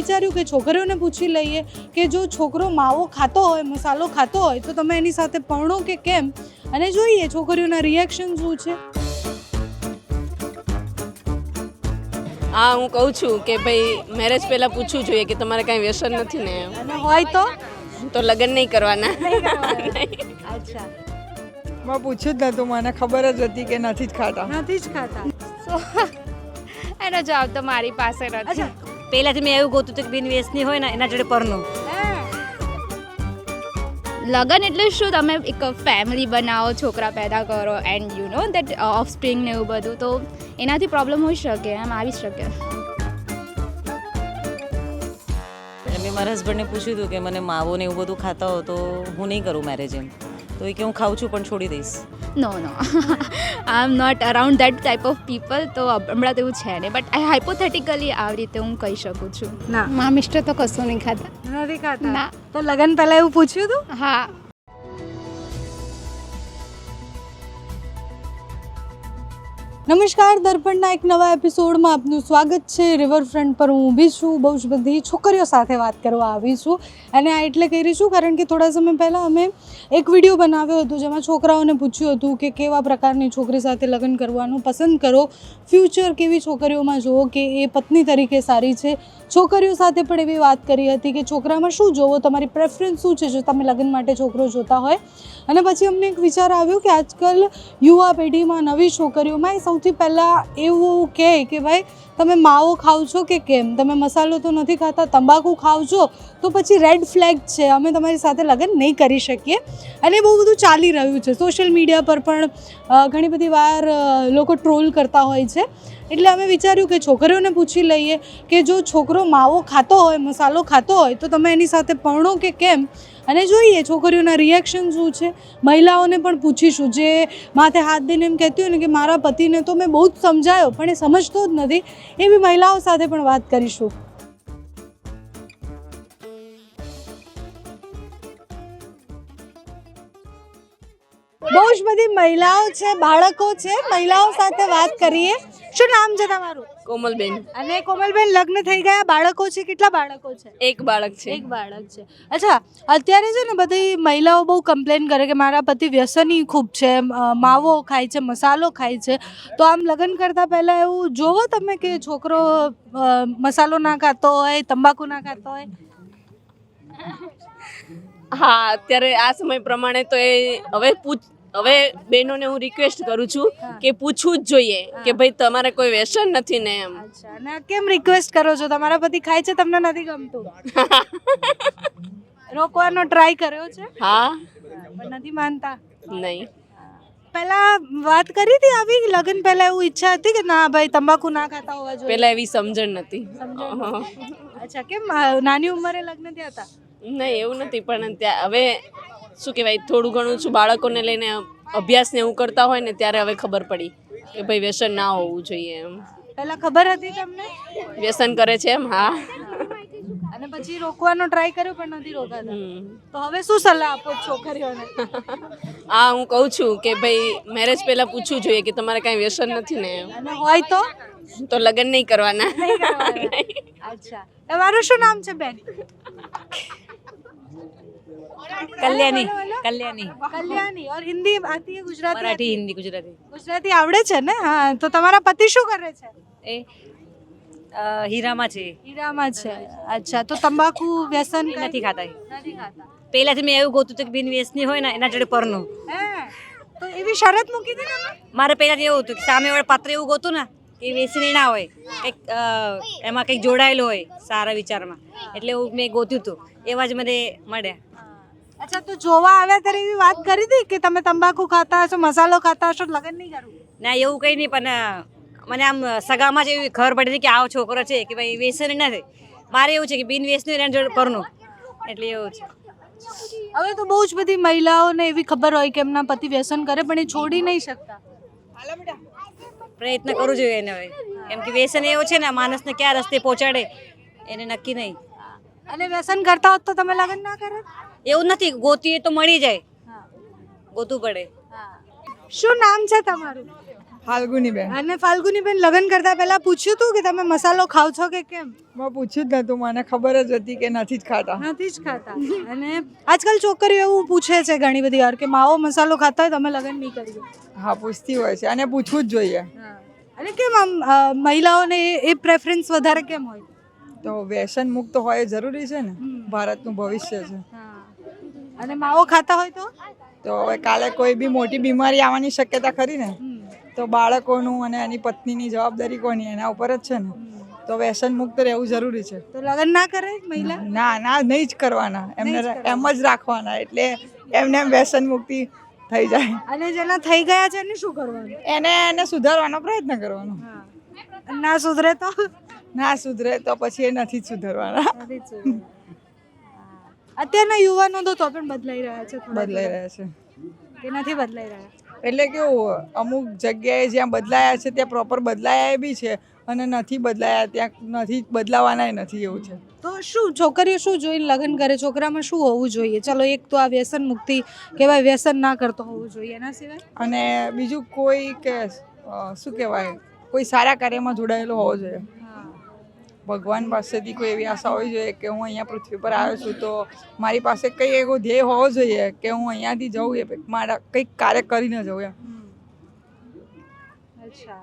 વિચાર્યું કે છોકરીઓને પૂછી લઈએ કે જો છોકરો માવો ખાતો હોય મસાલો ખાતો હોય તો તમે એની સાથે પરણો કે કેમ? અને જોઈએ છોકરીઓના રિએક્શન શું છે. હા હું કહું છું કે ભાઈ મેરેજ પહેલાં પૂછવું જોઈએ કે તમારે કાંઈ વ્યસન નથી ને એમ. અને હોય તો? તો લગ્ન નહીં કરવાના. અચ્છા. મેં પૂછ્યું જ નહોતું મને ખબર જ હતી કે નથી જ ખાતા. નથી જ ખાતા. એનો જવાબ તો મારી પાસે નથી. પહેલાથી મેં એવું ગોતું હતું કે બિન વ્યસની હોય ને એના જોડે પરનું. લગન એટલે શું? તમે એક ફેમિલી બનાવો છોકરા પેદા કરો and you know that offspring ને એવું બધું. તો એનાથી પ્રોબ્લેમ હોઈ શકે એમ આવી શકે. મેં મારા હસબન્ડને પૂછ્યું હતું કે મને માવો ને એવું બધું ખાતા હો તો હું નહીં કરું મેરેજ એમ. તો એ કે હું ખાઉં છું પણ છોડી દઈશ. No no I am not around that type of people તો હમણાં તો એવું છે ને બટ આઈ હાઇપોથેટિકલી આવી રીતે હું કહી શકું છું. ના. મા મિસ્ટર તો કશું નહીં ખાતા. નથી ખાતા. ના. તો લગન પહેલા એવું પૂછ્યું હતું હા. નમસ્કાર, દર્પણના એક નવા એપિસોડમાં આપનું સ્વાગત છે. રિવરફ્રન્ટ પર હું ઊભી છું. બહુ જ બધી છોકરીઓ સાથે વાત કરવા આવી છું. અને આ એટલે કરી છું કારણ કે થોડા સમય પહેલાં અમે એક વીડિયો બનાવ્યો હતો જેમાં છોકરાઓને પૂછ્યું હતું કે કેવા પ્રકારની છોકરી સાથે લગ્ન કરવાનું પસંદ કરો. ફ્યુચર કેવી છોકરીઓમાં જુઓ કે એ પત્ની તરીકે સારી છે. છોકરીઓ સાથે પણ એવી વાત કરી હતી કે છોકરામાં શું જોવો? તમારી પ્રેફરન્સ શું છે જો તમે લગ્ન માટે છોકરો જોતા હોય? અને પછી અમને એક વિચાર આવ્યો કે આજકાલ યુવા પેઢીમાં નવી છોકરીઓમાં સૌથી પહેલાં એવું કહે કે ભાઈ, તમે માવો ખાવ છો કે કેમ? તમે મસાલો તો નથી ખાતા, તંબાકુ ખાવ છો? તો પછી રેડ ફ્લેગ છે. અમે તમારી સાથે લગ્ન નહીં કરી શકીએ. અને બહુ બધું ચાલી રહ્યું છે. સોશિયલ મીડિયા પર પણ ઘણી બધી વાર લોકો ટ્રોલ કરતા હોય છે. એટલે અમે વિચાર્યું કે છોકરીઓને પૂછી લઈએ કે જો છોકરો માવો ખાતો હોય, મસાલો ખાતો હોય, તો તમે એની સાથે પરણો કે કેમ? અને જોઈએ, છોકરીઓના રિએક્શન શું છે? મહિલાઓને પણ પૂછીશું. જે માથે હાથ દઈને એમ કહેતી હોય ને કે, મારા પતિને તો મેં બહુ જ સમજાયો, પણ એ સમજતો જ નથી. એવી મહિલાઓ સાથે પણ વાત કરીશું. બહુ જ બધી મહિલાઓ છે બાળકો છે મહિલાઓ સાથે વાત કરીએ. શું નામ છે તમારું? કોમલબેન. અને કોમલબેન લગ્ન થઈ ગયા બાળકો છે કેટલા બાળકો છે? એક બાળક છે. એક બાળક છે. અચ્છા અત્યારે છે ને બધી મહિલાઓ બહુ કમ્પ્લેન કરે કે મારા પતિ વ્યસની ખૂબ છે માવો ખાય છે મસાલો ખાય છે. તો આમ લગ્ન કરતા પહેલા એવું જોવો તમે કે છોકરો મસાલો ના ખાતો હોય તંબાકુ ના ખાતો હોય? હા અત્યારે આ સમય પ્રમાણે તો એ હવે પૂછ હવે બહેનોને હું રિક્વેસ્ટ કરું છું કે પૂછવું જ જોઈએ કે ભાઈ તમારે કોઈ વ્યસન નથી ને એમ. કેમ રિક્વેસ્ટ કરો છો? તમારા પતિ ખાય છે તમને નથી ગમતું? રોકવાનો ટ્રાય કર્યો છે? હા. પણ નથી માનતા? નહીં. પહેલા વાત કરી હતી આવી લગ્ન પહેલા એવું ઈચ્છા હતી કે ના ભાઈ તંબાકુ ના ખાતા હોવા જોઈએ. પહેલા એવી સમજણ નથી. અચ્છા કેમ નાની ઉંમરે લગ્ન થયા હતા? નહીં એવું નથી પણ ત્યાં હવે શું કહેવાય થોડું ઘણું શું બાળકોને લઈને અભ્યાસ ને એવું કરતા હોય ને ત્યારે હવે ખબર પડી કે ભાઈ વ્યસન ના હોવું જોઈએ એમ. પહેલા ખબર હતી તમને? વ્યસન કરે છે એમ હા. અને પછી રોકવાનો ટ્રાય કર્યો પણ નથી રોકાતા. તો હવે શું સલાહ આપો છોકરીઓને? હા હું કહું છું કે ભાઈ મેરેજ પહેલા પૂછવું જોઈએ કે તમારે કાંઈ વ્યસન નથી ને અને હોય તો? તો લગ્ન નહીં કરવાના. અચ્છા. તમારું શું નામ છે બેન? કલ્યાણી કલ્યાણી. કલ્યાણી ઓર હિન્દી આતી હે ગુજરાતી મરાઠી હિન્દી ગુજરાતી. ગુજરાતી આવડે છે ને? હા તો તમારા પતિ શું કરે છે? એ હીરામાં છે. હીરામાં છે. અચ્છા તો તંબાકુ વ્યસન નથી ખાતા નથી ખાતા. પહેલાથી મેં એવું ગોતું કે બિન વ્યસની હોય ને એના જોડે પરનું. તો એવી શરત મૂકી હતી ને મારે પહેલાથી એવું હતું કે સામેવાળા પાત્ર એવું ગોતું ને એ વેસની ના હોય. કંઈક એમાં કંઈક જોડાયેલું હોય સારા વિચારમાં. એટલે હું મેં ગોત્યું હતું. એવા જ મને મળ્યા. અચ્છા તો જોવા આવ્યા ત્યારે એવી વાત કરી હતી કે તમે તંબાકુ ખાતા હશો મસાલો ખાતા હશો તો લગ્ન નહીં કરવું ના એવું કંઈ નહીં પણ મને આમ સગામાં જ એવી ખબર પડી હતી કે આવો છોકરો છે કે ભાઈ વ્યસન નથી મારે એવું છે કે બિન વેસન એના જોડે પરનું એટલે એવું છે. હવે તો બહુ જ બધી મહિલાઓને એવી ખબર હોય કે એમના પતિ વ્યસન કરે પણ એ છોડી નહીં શકતા. પ્રયત્ન કરવું જોઈએ એને હવે. કેમ કે વ્યસન એવું છે ને માણસને ક્યાં રસ્તે પહોંચાડે એને નક્કી નહીં. અને વ્યસન કરતા હોત તો તમે લગ્ન ના કરો? એવું નથી ગોતીએ તો મળી જાય. ગોતું પડે. શું નામ છે તમારું? ફાલ્ગુની બેન અને ફાલ્ગુની બેન લગ્ન કરતા પહેલા પૂછ્યું હતું કે તમે મસાલો ખાવ છો કે કેમ? મેં પૂછ્યું જ નતું મને ખબર જ હતી કે નથી જ ખાતા. નથી જ ખાતા. અને આજકાલ છોકરીઓ એવું પૂછે છે ઘણી બધી વાર કે માવો મસાલો ખાતા હોય તમે લગ્ન નહીં કરજો હા પૂછતી હોય છે અને પૂછવું જ જોઈએ. અને કેમ આમ મહિલાઓને એ- પ્રેફરન્સ વધારે કેમ હોય? તો વ્યસન મુક્ત હોય એ જરૂરી છે ને? ભારતનું ભવિષ્ય છે. અને માવો ખાતા હોય તો? તો હવે કાલે કોઈ બી મોટી બીમારી આવવાની શક્યતા ખરી ને તો બાળકોનું અને એની પત્નીની જવાબદારી કોની એના ઉપર જ છે ને. તો વ્યસન મુક્ત રહેવું જરૂરી છે. તો લગ્ન ના કરે મહિલા? ના ના નહીં જ કરવાના. એમને એમ જ રાખવાના. એટલે એમને એમ વ્યસન મુક્તિ થઈ જાય. અને જેના થઈ ગયા છે એને શું કરવાનું? એને એને સુધારવાનો પ્રયત્ન કરવાનો. ના સુધરે તો? ના સુધરે તો પછી એ નથી જ સુધરવાના. નથી જ સુધરવાનું. અત્યારના યુવાનો તો તો પણ બદલાઈ રહ્યા છે બદલાઈ રહ્યા છે. કે નથી બદલાઈ રહ્યા એટલે કેવું અમુક જગ્યાએ જ્યાં બદલાયા છે ત્યાં પ્રોપર બદલાયા બી છે અને નથી બદલાયા ત્યાં નથી બદલાવાના નથી એવું છે. તો શું છોકરીઓ શું જોઈને લગ્ન કરે? છોકરામાં શું હોવું જોઈએ? ચલો એક તો આ વ્યસન મુક્તિ કહેવાય વ્યસન ના કરતો હોવું જોઈએ એના સિવાય? અને બીજું કોઈ કે શું કહેવાય? કોઈ સારા કાર્યમાં જોડાયેલો હોવો જોઈએ. ભગવાન પાસેથી કોઈ એવી આશા હોવી જોઈએ કે હું અહીંયા પૃથ્વી પર આવ્યો છું તો મારી પાસે કંઈ એવો ધ્યેય હોવો જોઈએ કે હું અહીંયાથી જઉં એ મારા કંઈક કાર્ય કરીને જઉં એમ. અચ્છા.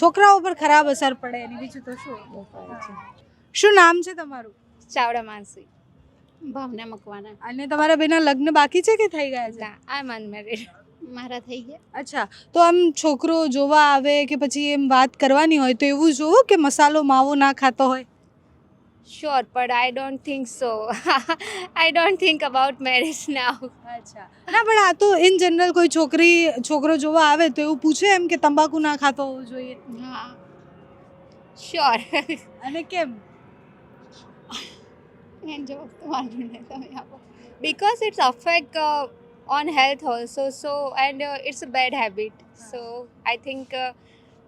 છોકરાઓ પર ખરાબ અસર પડે એની બીજું તો શું? શું નામ છે તમારું? ચાવડા માનસી. ભાવના મકવાના અને તમારા બેના લગ્ન બાકી છે કે થઈ ગયા છે? આ આઈ એમ અનમેરિડ મારા થઈ ગયા. અચ્છા તો આમ છોકરો જોવા આવે કે પછી એમ વાત કરવાની હોય તો એવું જોવો કે મસાલો માવો ના ખાતો હોય? Sure but I don't think so I don't think about marriage now અચ્છા. ના પણ આ તો ઇન જનરલ કોઈ છોકરી છોકરો જોવા આવે તો એવું પૂછે એમ કે તંબાકુ ના ખાતો હોવો જોઈએ? હા. શ્યોર અને કેમ? એ જો તમારું ને તમે આપો. Because it's affect uh, on health also so and uh, it's a bad habit so i think uh,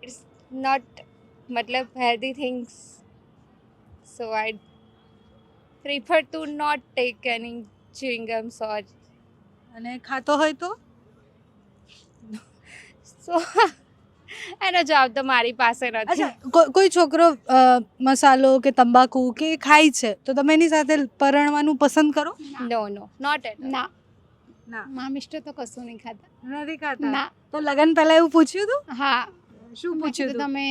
it's not matlab healthy things so i prefer to not take any chewing gums or અને ખાતો હોય તો so એનો જવાબ તો મારી પાસે નથી કોઈ છોકરો અ, મસાલો કે તંબાકુ કે ખાય છે તો તમે એની સાથે પરણવાનું પસંદ કરો નો નો નોટ એટ ના ના. મા મિસ્ટર તો કશું નહીં ખાતા. નથી ખાતા? ના. તો લગન પહેલા એવું પૂછ્યું હતું હા. શું પૂછ્યું હતું તમે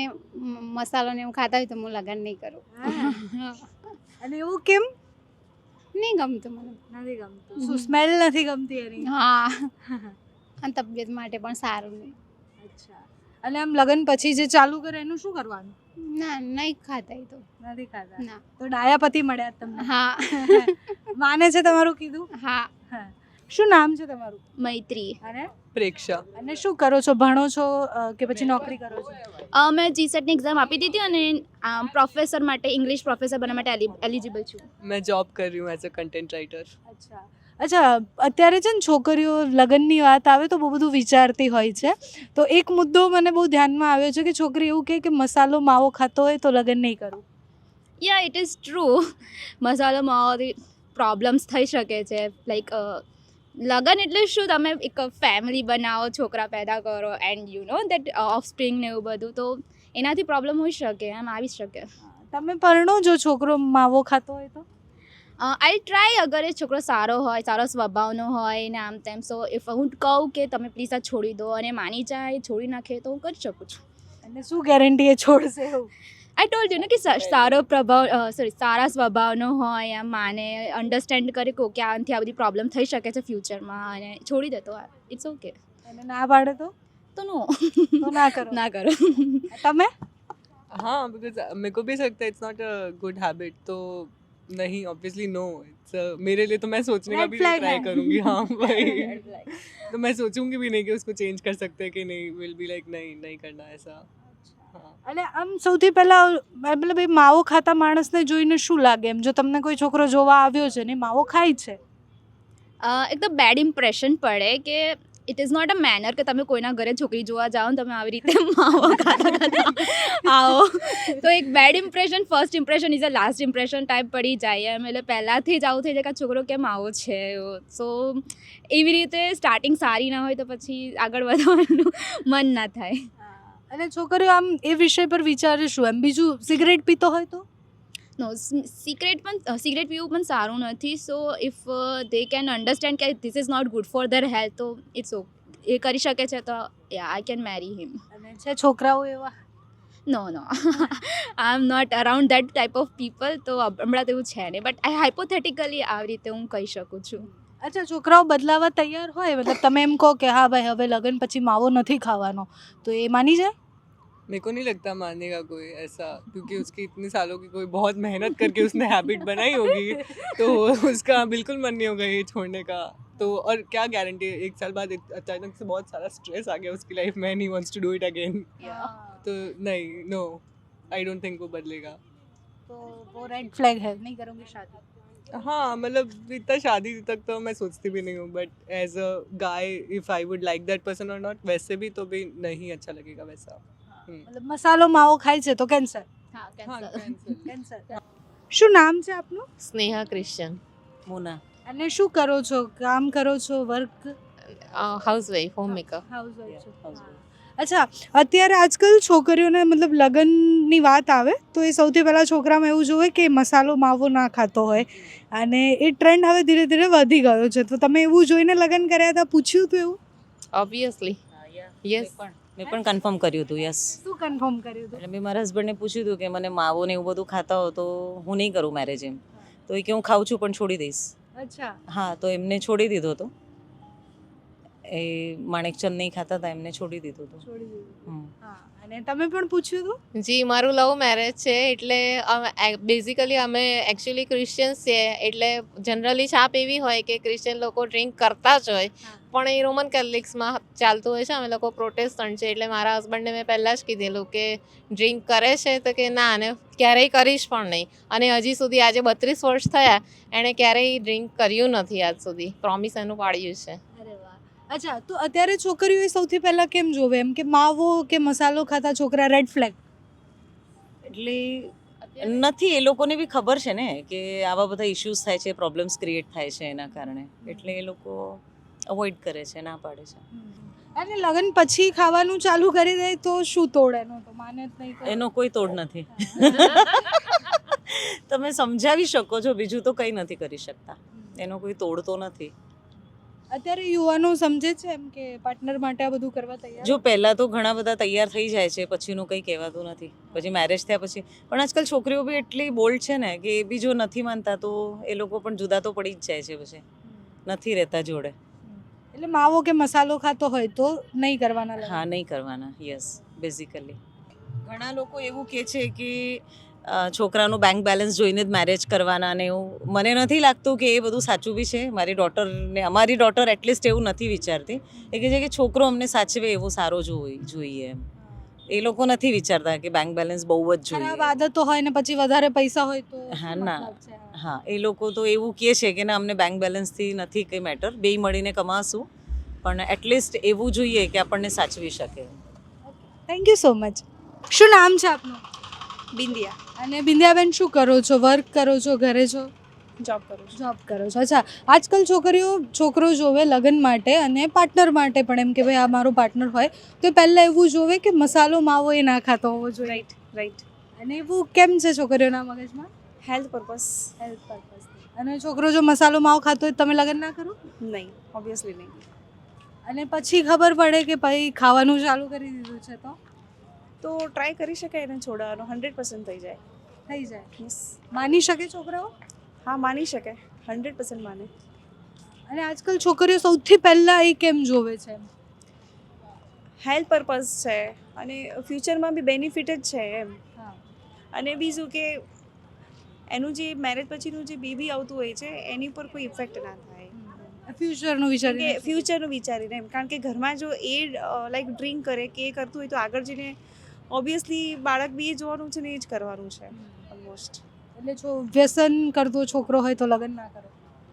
મસાલો ને એવું ખાતા હોય તો હું લગન નહીં કરું. હા. અને એવું કેમ? નહીં ગમતું મને. નથી ગમતું. શું સ્મેલ નથી ગમતી એની? હા. અને તબિયત માટે પણ સારું નહીં. અચ્છા. અને આમ લગન પછી જે ચાલુ કરે એનું શું કરવાનું? ના નહીં ખાતા તો. નથી ખાતા? ના. તો ડાયા પતિ મળ્યા તમને. હા. માને છે તમારું કીધું? હા. હા. શું નામ છે તમારું? મૈત્રી. અને? પ્રેક્ષા. અને શું કરો છો? ભણો છો કે પછી નોકરી કરો છો? મેં જીસેટની એક્ઝામ આપી દીધી અને પ્રોફેસર માટે ઇંગ્લિશ પ્રોફેસર બનવા માટે એલિજિબલ છું. મેં જોબ કર્યું એઝ અ કન્ટેન્ટ રાઇટર અચ્છા. અચ્છા અત્યારે છે ને છોકરીઓ લગ્નની વાત આવે તો બહુ બધું વિચારતી હોય છે. તો એક મુદ્દો મને બહુ ધ્યાનમાં આવ્યો છે કે છોકરી એવું કહે કે મસાલો માવો ખાતો હોય તો લગ્ન નહીં કરું. યા ઇટ ઇઝ ટ્રુ મસાલો માવો પ્રોબ્લેમ્સ થઈ શકે છે. લાઈક લગન એટલે શું? તમે એક ફેમિલી બનાવો છોકરા પેદા કરો and you know that offspring ને એવું બધું તો એનાથી પ્રોબ્લેમ હોઈ શકે એમ આવી શકે. તમે પરણો જો છોકરો માવો ખાતો હોય તો? આઈ ટ્રાય અગર એ છોકરો સારો હોય સારો સ્વભાવનો હોય ને આમ તેમ સો ઇફ હું કહું કે તમે પ્લીઝ આ છોડી દો અને માની જાય છોડી નાખે તો હું કરી શકું છું. અને શું ગેરંટી એ છોડશે એવું? આઈ ટોલ્ડ યુ ને કે સા- સારો પ્રભાવ સોરી સારા સ્વભાવનો હોય આમ માને અન્ડરસ્ટેન્ડ કરે કે ઓકે આનાથી આ બધી પ્રોબ્લેમ થઈ શકે છે ફ્યુચરમાં અને છોડી દે તો ઇટ્સ ઓકે અને ના પાડે તો તો નો તો ના કરો ના કરો તમે हाँ बिकॉज मेरे को भी ऐसा लगता है it's not a good habit तो नहीं ऑब्वियसली नो इट्स मेरे लिए तो मैं सोचने का Red भी flag ट्राई है। करूंगी हाँ भाई तो मैं सोचूंगी भी नहीं कि उसको चेंज कर सकते हैं कि नहीं विल बी लाइक नहीं नहीं करना ऐसा हाँ અને આમ સૌથી પહેલાં, મતલબ એ માવો ખાતા માણસને જોઈને શું લાગે? એમ જો તમને કોઈ છોકરો જોવા આવ્યો છે ને માવો ખાય છે? એકદમ બેડ ઇમ્પ્રેશન પડે કે it is not a manner કે તમે કોઈના ઘરે છોકરી જોવા જાઓ ને તમે આવી રીતે માવો ખાતા ખાતા આવો. તો એક bad impression first impression is a last impression type પડી જાય એમ. એટલે પહેલાંથી જ આવું થઈ જાય કે છોકરો કેમ આવો છે? સો, એવી રીતે સ્ટાર્ટિંગ સારી ના હોય તો પછી આગળ વધવાનું મન ના થાય. અને છોકરીઓ આમ એ વિષય પર વિચારે શું? એમ બીજું સિગરેટ પીતો હોય તો? નો સિક્રેટ પણ સિગરેટ પીવું પણ સારું નથી. So if they can understand કે this is not good for their health તો ઇટ્સ ઓ એ કરી શકે છે તો યા આઈ કેન મેરી હિમ અને છે છોકરાઓ એવા? No no I am not around that type of people તો હમણાં તો એવું છે નહીં. બટ આઈ હાઇપોથેટિકલી આવી રીતે હું કહી શકું છું. અચ્છા છોકરાઓ બદલાવા તૈયાર હોય મતલબ તમે એમ કહો કે હા ભાઈ હવે લગ્ન પછી માવો નથી ખાવાનો તો એ માની જાય मेरे को नहीं लगता मानेगा कोई ऐसा क्योंकि उसकी इतने सालों की कोई बहुत मेहनत करके उसने हैबिट बनाई होगी तो उसका बिल्कुल मन नहीं होगा ये छोड़ने का तो और क्या गारंटी है एक साल बाद एक- अचानक से बहुत सारा स्ट्रेस आ गया उसकी लाइफ में नहीं wants to do it again तो नहीं नो आई डोंट थिंक वो बदलेगा तो वो रेड फ्लैग है नहीं करूँगी शादी हाँ मतलब इतना शादी तक तो मैं सोचती भी नहीं हूँ but as a guy if I would like that person और नॉट वैसे भी तो भी नहीं अच्छा लगेगा वैसा हम्म। મતલબ મસાલો માવો ખાય છે તો કેન્સર હા हाँ cancel. cancel. કેન્સર શું નામ છે આપનું સ્નેહા ક્રિશ્ચન મુના અને શું કરો છો કામ કરો છો વર્ક હાઉસવાઈફ હોમમેકર હાઉસવાઈફ છો Housewife. અચ્છા અત્યારે આજકાલ છોકરીઓને મતલબ લગ્નની વાત આવે તો એ સૌથી પહેલાં છોકરામાં એવું જોવે કે મસાલો માવો ના ખાતો હોય. અને એ ટ્રેન્ડ હવે ધીરે ધીરે વધી ગયો છે. તો તમે એવું જોઈને લગ્ન કર્યા હતા? પૂછ્યું હતું એવું? ઓબ્વિયસલી યસ મેં પણ મેં પણ કન્ફર્મ કર્યું હતું યસ શું કન્ફર્મ કર્યું હતું? એટલે મેં મારા હસબન્ડને પૂછ્યું હતું કે મને માવો ને એવું બધું ખાતા હો તો હું નહીં કરું મેરેજ એમ. તો એ કે હું ખાઉં છું પણ છોડી દઈશ. અચ્છા. હા તો એમને છોડી દીધો હતો. એ માણેકચંદ નહીં ખાતા હતા એમને છોડી દીધું હતું. અને તમે પણ પૂછ્યું હતું? જી મારું લવ મેરેજ છે એટલે બેઝિકલી અમે એકચ્યુઅલી ક્રિશ્ચિયન્સ છીએ એટલે જનરલી છાપ એવી હોય કે ક્રિશ્ચિયન લોકો ડ્રિંક કરતા જ હોય. પણ એ રોમન કેથલિક્સમાં ચાલતું હોય છે અમે લોકો પ્રોટેસ્ટન્ટ છે એટલે મારા હસબન્ડને મેં પહેલાં જ કીધેલું કે ડ્રિંક કરે છે તો કે ના અને ક્યારેય કરીશ પણ નહીં. અને હજી સુધી આજે બત્રીસ વર્ષ થયા એણે ક્યારેય ડ્રિંક કર્યું નથી આજ સુધી. પ્રોમિસ એનું પાડ્યું છે. અચ્છા તો અત્યારે છોકરીઓ સૌથી પહેલાં કેમ જોવે? એમ કે માવો કે મસાલો ખાતા છોકરા રેડ ફ્લેગ એટલે નથી એ લોકોને બી ખબર છે ને કે આવા બધા ઇશ્યુઝ થાય છે પ્રોબ્લેમ્સ ક્રિએટ થાય છે એના કારણે. એટલે એ લોકો અવોઇડ કરે છે ના પાડે છે. અને લગ્ન પછી ખાવાનું ચાલુ કરી દે તો શું તોડ એનો? તો માને જ નહીં એનો કોઈ તોડ નથી. તમે સમજાવી શકો છો બીજું તો કંઈ નથી કરી શકતા. એનો કોઈ તોડ તો નથી. અત્યારે યુવાનો સમજે છે એમ કે પાર્ટનર માટે આ બધું કરવા તૈયાર. જો પહેલાં તો ઘણા બધા તૈયાર થઈ જાય છે પછીનું કંઈ કહેવાતું નથી. પછી મેરેજ થયા પછી. પણ આજકાલ છોકરીઓ બી એટલી બોલ્ડ છે ને કે એ બી જો નથી માનતા તો એ લોકો પણ જુદા તો પડી જ જાય છે પછી. નથી રહેતા જોડે. એટલે માવો કે મસાલો ખાતો હોય તો નહીં કરવાના. હા નહીં કરવાના. યસ બેઝિકલી ઘણા લોકો એવું કહે છે કે છોકરાનું બેંક બેલેન્સ જોઈને જ મેરેજ કરવાના ને એવું મને નથી લાગતું કે એ બધું સાચું બી છે. મારી ડોટરને અમારી ડોટર એટલીસ્ટ એવું નથી વિચારતી. એ કહે છે કે છોકરો અમને સાચવે એવો સારો જોઈ જોઈએ એમ. એ લોકો નથી વિચારતા કે બેંક બેલેન્સ બહુ જ જોઈએ. આદતો હોય ને પછી વધારે પૈસા હોય તો હા, ના. હા એ લોકો તો એવું કહે છે કે ના અમને બેંક બેલેન્સથી નથી કંઈ મેટર બેય મળીને કમાશું. પણ એટલીસ્ટ એવું જોઈએ કે આપણને સાચવી શકે. થેન્ક યુ સો મચ શું નામ છે આપનું? બિંદિયા. અને બિંદિયાબેન શું કરો છો? વર્ક કરો છો? ઘરે છો? જોબ કરો છો. જોબ કરો છો. અચ્છા આજકાલ છોકરીઓ છોકરો જોવે લગ્ન માટે અને પાર્ટનર માટે પણ એમ કે ભાઈ આ મારો પાર્ટનર હોય તો પહેલાં એવું જોવે કે મસાલો માવો એ ના ખાતો હોવો જોઈએ. રાઈટ રાઈટ અને એવું કેમ છે છોકરીઓના મગજમાં? હેલ્થ પર્પઝ હેલ્થ પર્પઝ અને છોકરો જો મસાલો માવો ખાતો હોય તમે લગ્ન ના કરો? નહીં ઓબ્વિયસલી નહીં. અને પછી ખબર પડે કે ભાઈ ખાવાનું ચાલુ કરી દીધું છે તો? તો ટ્રાય કરી શકાય એને છોડવાનો હંડ્રેડ પર્સન્ટ થઈ જાય. થઈ જાય. યસ માની શકે છોકરાઓ? હા માની શકે. હંડ્રેડ પર્સન્ટ માને. અને આજકાલ છોકરીઓ સૌથી પહેલાં એ કેમ જોવે છે? હેલ્થ પર્પઝ છે અને ફ્યુચરમાં બી બેનિફિટ જ છે એમ. હા. અને બીજું કે એનું જે મેરેજ પછીનું જે બેબી આવતું હોય છે એની ઉપર કોઈ ઇફેક્ટ ના થાય. ફ્યુચરનું વિચારીને વિચારી ફ્યુચરનું વિચારીને એમ. કારણ કે ઘરમાં જો એ લાઈક ડ્રિંક કરે કે એ કરતું હોય તો આગળ જઈને ઓબ્વિયસલી બાળક બી એ જોવાનું છે ને એ જ કરવાનું છે ઓલમોસ્ટ એટલે જો વ્યસન કરતો છોકરો હોય તો લગ્ન ના કરો?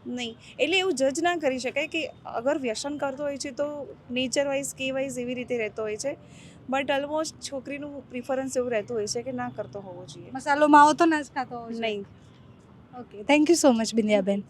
નહીં. એટલે એવું જજ ના કરી શકાય કે અગર વ્યસન કરતો હોય છે તો નેચર વાઇઝ કે વાઇઝ એવી રીતે રહેતો હોય છે. બટ ઓલમોસ્ટ છોકરીનું પ્રિફરન્સ એવું રહેતું હોય છે કે ના કરતો હોવો જોઈએ. મસાલો માવો તો ના જ ખાતો નહીં. Okay thank you so much બિંદિયાબેન.